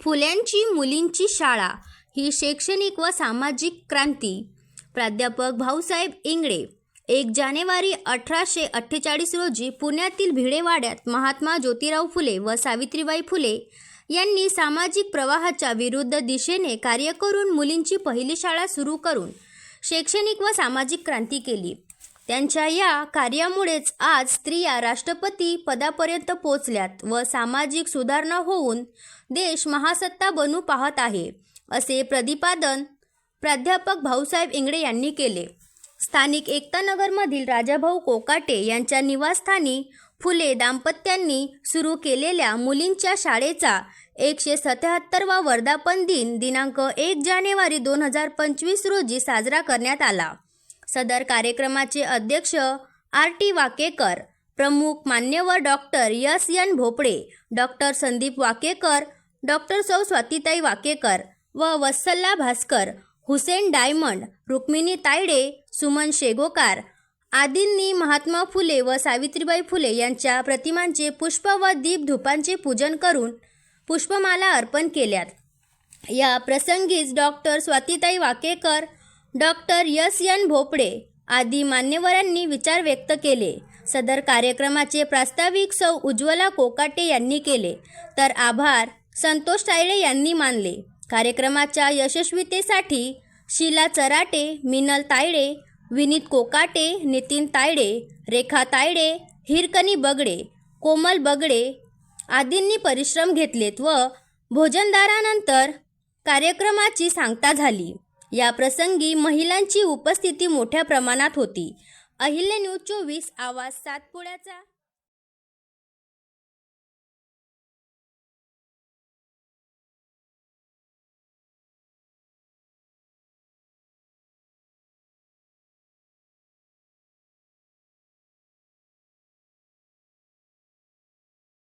फुल्यांची मुलींची शाळा ही शैक्षणिक व सामाजिक क्रांती. प्राध्यापक भाऊसाहेब इंगळे एक जानेवारी अठराशे अठ्ठेचाळीस रोजी पुण्यातील भिडेवाड्यात महात्मा ज्योतिराव फुले व सावित्रीबाई फुले यांनी सामाजिक प्रवाहाच्या विरुद्ध दिशेने कार्य करून मुलींची पहिली शाळा सुरू करून शैक्षणिक व सामाजिक क्रांती केली. त्यांच्या या कार्यामुळेच आज स्त्रिया राष्ट्रपती पदापर्यंत पोचल्यात व सामाजिक सुधारणा होऊन देश महासत्ता बनू पाहत आहे असे प्रतिपादन प्राध्यापक भाऊसाहेब इंगळे यांनी केले. स्थानिक एकतानगरमधील राजाभाऊ कोकाटे यांच्या निवासस्थानी फुले दाम्पत्यांनी सुरू केलेल्या मुलींच्या शाळेचा एकशे सत्याहत्तरवा वर्धापन दिन दिनांक एक जानेवारी दोन हजार पंचवीस रोजी साजरा करण्यात आला. सदर कार्यक्रमाचे अध्यक्ष आर टी वाकेकर प्रमुख मान्यवर doctor S N Bhople doctor Sandeep Wakekar doctor सौ स्वातीताई वाकेकर व वत्सल्ला भास्कर हुसेन डायमंड रुक्मिणी तायडे सुमन शेगोकार आदींनी महात्मा फुले व सावित्रीबाई फुले यांच्या प्रतिमांचे पुष्प व दीपधुपांचे पूजन करून पुष्पमाला अर्पण केल्यात. या प्रसंगीच डॉक्टर स्वातीताई Wakekar doctor S. N. Bhople आदी मान्यवरांनी विचार व्यक्त केले. सदर कार्यक्रमाचे प्रास्ताविक सौ उज्ज्वला कोकाटे यांनी केले. तर आभार संतोष तायडे यांनी मानले. कार्यक्रमाच्या यशस्वीतेसाठी शीला चराटे मिनल तायडे विनीत कोकाटे नितीन तायडे रेखा तायडे हिरकनी बगडे कोमल बगडे आदींनी परिश्रम घेतलेत व भोजनदारानंतर कार्यक्रमाची सांगता झाली. या प्रसंगी महिलांची उपस्थिती मोठ्या प्रमाणात होती. अहिल्या न्यूज चोवीस आवाज सातपुड्याचा